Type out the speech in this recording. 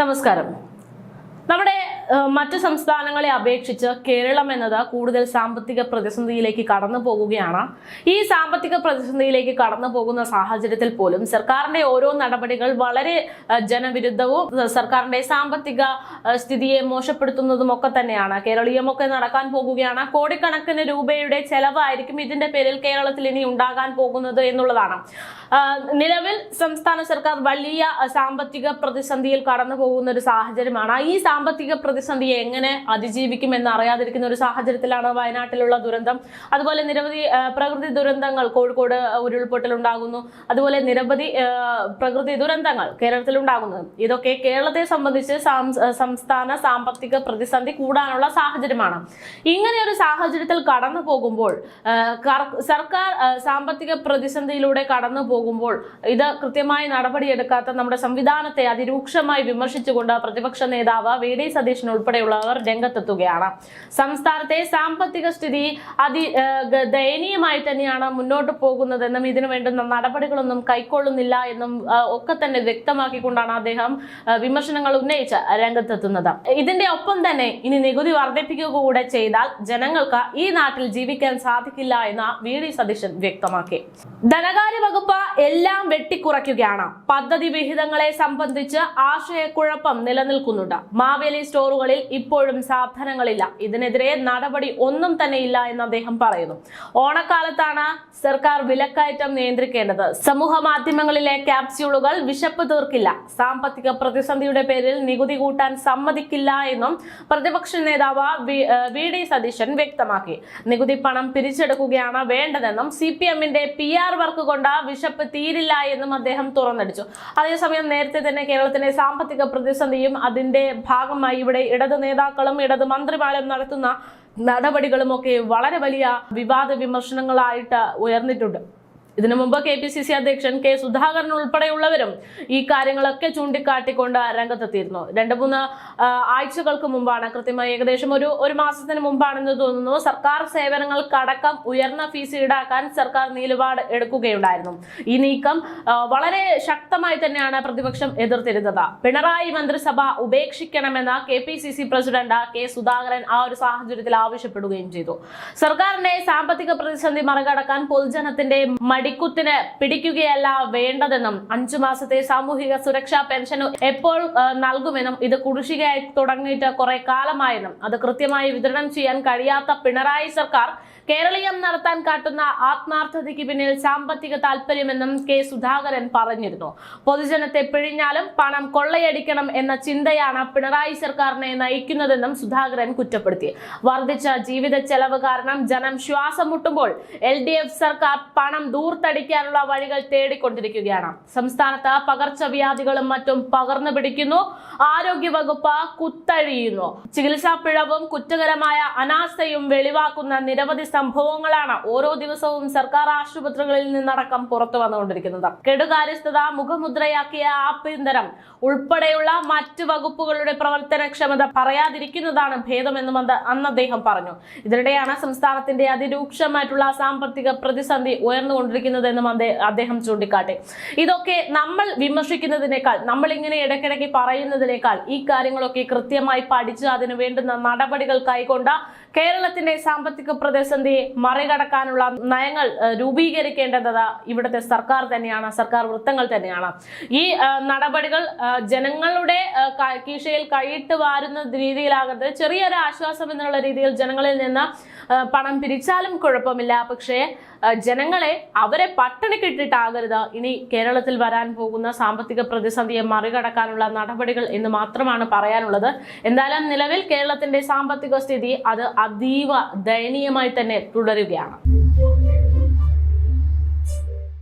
നമസ്കാരം. നമ്മുടെ മറ്റു സംസ്ഥാനങ്ങളെ അപേക്ഷിച്ച് കേരളം എന്നത് കൂടുതൽ സാമ്പത്തിക പ്രതിസന്ധിയിലേക്ക് കടന്നു പോകുകയാണ്. ഈ സാമ്പത്തിക പ്രതിസന്ധിയിലേക്ക് കടന്നു പോകുന്ന സാഹചര്യത്തിൽ പോലും സർക്കാരിന്റെ ഓരോ നടപടികൾ വളരെ ജനവിരുദ്ധവും സർക്കാരിന്റെ സാമ്പത്തിക സ്ഥിതിയെ മോശപ്പെടുത്തുന്നതും ഒക്കെ തന്നെയാണ്. കേരളീയമൊക്കെ നടക്കാൻ പോകുകയാണ്. കോടിക്കണക്കിന് രൂപയുടെ ചെലവായിരിക്കും ഇതിന്റെ പേരിൽ കേരളത്തിൽ ഇനി ഉണ്ടാകാൻ പോകുന്നത് എന്നുള്ളതാണ്. നിലവിൽ സംസ്ഥാന സർക്കാർ വലിയ സാമ്പത്തിക പ്രതിസന്ധിയിൽ കടന്നു പോകുന്ന ഒരു സാഹചര്യമാണ്. ഈ സാമ്പത്തിക പ്രതിസന്ധി എങ്ങനെ അതിജീവിക്കും എന്ന് അറിയാതിരിക്കുന്ന ഒരു സാഹചര്യത്തിലാണ് വയനാട്ടിലുള്ള ദുരന്തം. അതുപോലെ നിരവധി പ്രകൃതി ദുരന്തങ്ങൾ കോഴിക്കോട് ഉരുൾപൊട്ടൽ ഉണ്ടാകുന്നു. അതുപോലെ നിരവധി പ്രകൃതി ദുരന്തങ്ങൾ കേരളത്തിൽ ഉണ്ടാകുന്നു. ഇതൊക്കെ കേരളത്തെ സംബന്ധിച്ച് സംസ്ഥാന സാമ്പത്തിക പ്രതിസന്ധി കൂടാനുള്ള സാഹചര്യമാണ്. ഇങ്ങനെ ഒരു സാഹചര്യത്തിൽ കടന്നു പോകുമ്പോൾ സർക്കാർ സാമ്പത്തിക പ്രതിസന്ധിയിലൂടെ കടന്നു പോകുമ്പോൾ ഇത് കൃത്യമായി നടപടിയെടുക്കാത്ത നമ്മുടെ സംവിധാനത്തെ അതിരൂക്ഷമായി വിമർശിച്ചുകൊണ്ട് പ്രതിപക്ഷ നേതാവ് വി ഡി സതീശൻ ഉൾപ്പെടെയുള്ളവർ രംഗത്തെത്തുകയാണ്. സംസ്ഥാനത്തെ സാമ്പത്തിക സ്ഥിതി അതി ദയനീയമായി തന്നെയാണ് മുന്നോട്ട് പോകുന്നതെന്നും ഇതിനു വേണ്ടുന്ന നടപടികളൊന്നും കൈക്കൊള്ളുന്നില്ല എന്നും ഒക്കെ തന്നെ വ്യക്തമാക്കിക്കൊണ്ടാണ് അദ്ദേഹം വിമർശനങ്ങൾ ഉന്നയിച്ച് രംഗത്തെത്തുന്നത്. ഇതിന്റെ ഒപ്പം തന്നെ ഇനി നികുതി വർദ്ധിപ്പിക്കുക കൂടെ ചെയ്താൽ ജനങ്ങൾക്ക് ഈ നാട്ടിൽ ജീവിക്കാൻ സാധിക്കില്ല എന്ന് വി ഡി സതീശൻ വ്യക്തമാക്കി. ധനകാര്യ വകുപ്പ് എല്ലാം വെട്ടിക്കുറയ്ക്കുകയാണ്. പദ്ധതി വിഹിതങ്ങളെ സംബന്ധിച്ച് ആശയക്കുഴപ്പം നിലനിൽക്കുന്നുണ്ട്. മാവേലി സ്റ്റോറുകളിൽ ഇപ്പോഴും സാധനങ്ങളില്ല ഇതിനെതിരെ നടപടി ഒന്നും തന്നെ ഇല്ല എന്ന് അദ്ദേഹം പറയുന്നു. ഓണക്കാലത്താണ് സർക്കാർ വിലക്കയറ്റം നിയന്ത്രിക്കേണ്ടത്. സമൂഹ മാധ്യമങ്ങളിലെ ക്യാപ്സ്യൂളുകൾ വിശപ്പ് തീർക്കില്ല. സാമ്പത്തിക പ്രതിസന്ധിയുടെ പേരിൽ നികുതി കൂട്ടാൻ സമ്മതിക്കില്ല എന്നും പ്രതിപക്ഷ നേതാവ് വി- ഡി സതീശൻ വ്യക്തമാക്കി. നികുതി പണം പിരിച്ചെടുക്കുകയാണ് വേണ്ടതെന്നും സി പി എമ്മിന്റെ പി ആർ വർക്ക് കൊണ്ട് വിശപ്പ് തീരില്ല എന്നും അദ്ദേഹം തുറന്നടിച്ചു. അതേസമയം നേരത്തെ തന്നെ കേരളത്തിന്റെ സാമ്പത്തിക പ്രതിസന്ധിയും അതിന്റെ ഭാഗമായി ഇവിടെ ഇടത് നേതാക്കളും ഇടത് മന്ത്രിമാരും നടത്തുന്ന നടപടികളുമൊക്കെ വളരെ വലിയ വിവാദ വിമർശനങ്ങളായിട്ട് ഉയർന്നിട്ടുണ്ട്. ഇതിനു മുമ്പ് കെ പി സി സി അധ്യക്ഷൻ കെ സുധാകരൻ ഉൾപ്പെടെയുള്ളവരും ഈ കാര്യങ്ങളൊക്കെ ചൂണ്ടിക്കാട്ടിക്കൊണ്ട് രംഗത്തെത്തിയിരുന്നു. രണ്ട് മൂന്ന് ആഴ്ചകൾക്ക് മുമ്പാണ് കൃത്യമായി ഏകദേശം ഒരു ഒരു മാസത്തിന് മുമ്പാണെന്ന് തോന്നുന്നു സർക്കാർ സേവനങ്ങൾക്കടക്കം ഉയർന്ന ഫീസ് ഈടാക്കാൻ സർക്കാർ നിലപാട് എടുക്കുകയുണ്ടായിരുന്നു. ഈ നീക്കം വളരെ ശക്തമായി തന്നെയാണ് പ്രതിപക്ഷം എതിർത്തിരുന്നത്. പിണറായി മന്ത്രിസഭ ഉപേക്ഷിക്കണമെന്ന് K P C C president K Sudhakaran ആ ഒരു സാഹചര്യത്തിൽ ആവശ്യപ്പെടുകയും ചെയ്തു. സർക്കാരിന്റെ സാമ്പത്തിക പ്രതിസന്ധി മറികടക്കാൻ പൊതുജനത്തിന്റെ മടിക്കുത്തിന് പിടിക്കുകയല്ല വേണ്ടതെന്നും അഞ്ചു മാസത്തെ സാമൂഹിക സുരക്ഷാ പെൻഷൻ എപ്പോൾ നൽകുമെന്നും ഇത് കുടിശ്ശികയായി തുടങ്ങിയിട്ട് കുറെ കാലമായെന്നും അത് കൃത്യമായി വിതരണം ചെയ്യാൻ കഴിയാത്ത പിണറായി സർക്കാർ കേരളീയം നടത്താൻ കാട്ടുന്ന ആത്മാർത്ഥതയ്ക്ക് പിന്നിൽ സാമ്പത്തിക താല്പര്യമെന്നും കെ സുധാകരൻ പറഞ്ഞിരുന്നു. പൊതുജനത്തെ പിഴിഞ്ഞാലും പണം കൊള്ളയടിക്കണം എന്ന ചിന്തയാണ് പിണറായി സർക്കാരിനെ നയിക്കുന്നതെന്നും സുധാകരൻ കുറ്റപ്പെടുത്തി. വർദ്ധിച്ച ജീവിത ചെലവ് കാരണം ജനം ശ്വാസം മുട്ടുമ്പോൾ എൽ ഡി എഫ് സർക്കാർ പണം ദൂർത്തടിക്കാനുള്ള വഴികൾ തേടിക്കൊണ്ടിരിക്കുകയാണ്. സംസ്ഥാനത്ത് പകർച്ചവ്യാധികളും മറ്റും പകർന്നു പിടിക്കുന്നു. ആരോഗ്യവകുപ്പ് കുത്തഴിയുന്നു. ചികിത്സാ പിഴവും കുറ്റകരമായ അനാസ്ഥയും വെളിവാക്കുന്ന നിരവധി സംഭവങ്ങളാണ് ഓരോ ദിവസവും സർക്കാർ ആശുപത്രികളിൽ നിന്നടക്കം പുറത്തു വന്നുകൊണ്ടിരിക്കുന്നത്. കെടുകാര്യസ്ഥത മുഖമുദ്രയാക്കിയ ആഭ്യന്തരം ഉൾപ്പെടെയുള്ള മറ്റ് വകുപ്പുകളുടെ പ്രവർത്തനക്ഷമത പറയാതിരിക്കുന്നതാണ് ഭേദമെന്നും അത് അന്ന് അദ്ദേഹം പറഞ്ഞു. ഇതിനിടെയാണ് സംസ്ഥാനത്തിന്റെ അതിരൂക്ഷമായിട്ടുള്ള സാമ്പത്തിക പ്രതിസന്ധി ഉയർന്നുകൊണ്ടിരിക്കുന്നതെന്നും അദ്ദേ- അദ്ദേഹം ചൂണ്ടിക്കാട്ടി. ഇതൊക്കെ നമ്മൾ വിമർശിക്കുന്നതിനേക്കാൾ നമ്മൾ ഇങ്ങനെ ഇടയ്ക്കിടയ്ക്ക് പറയുന്നതിനേക്കാൾ ഈ കാര്യങ്ങളൊക്കെ കൃത്യമായി പഠിച്ച് അതിനു വേണ്ടുന്ന നടപടികൾ കൈക്കൊണ്ട കേരളത്തിന്റെ സാമ്പത്തിക പ്രതിസന്ധി മറികടക്കാനുള്ള നയങ്ങൾ രൂപീകരിക്കേണ്ടത് ഇവിടുത്തെ സർക്കാർ തന്നെയാണ് സർക്കാർ വൃത്തങ്ങൾ തന്നെയാണ്. ഈ നടപടികൾ ജനങ്ങളുടെ കീശയിൽ കൈയിട്ട് വാരുന്ന രീതിയിലാകരുത്. ചെറിയൊരു ആശ്വാസം എന്നുള്ള രീതിയിൽ ജനങ്ങളിൽ നിന്ന് പണം പിരിച്ചാലും കുഴപ്പമില്ല. പക്ഷേ ജനങ്ങളെ അവരെ പട്ടിണിക്കിട്ടിട്ടാകരുത്. ഇനി കേരളത്തിൽ വരാൻ പോകുന്ന സാമ്പത്തിക പ്രതിസന്ധിയെ മറികടക്കാനുള്ള നടപടികൾ എന്ന് മാത്രമാണ് പറയാനുള്ളത്. എന്തായാലും നിലവിൽ കേരളത്തിന്റെ സാമ്പത്തിക സ്ഥിതി അത് അതീവ ദയനീയമായി തന്നെ തുടരുകയാണ്.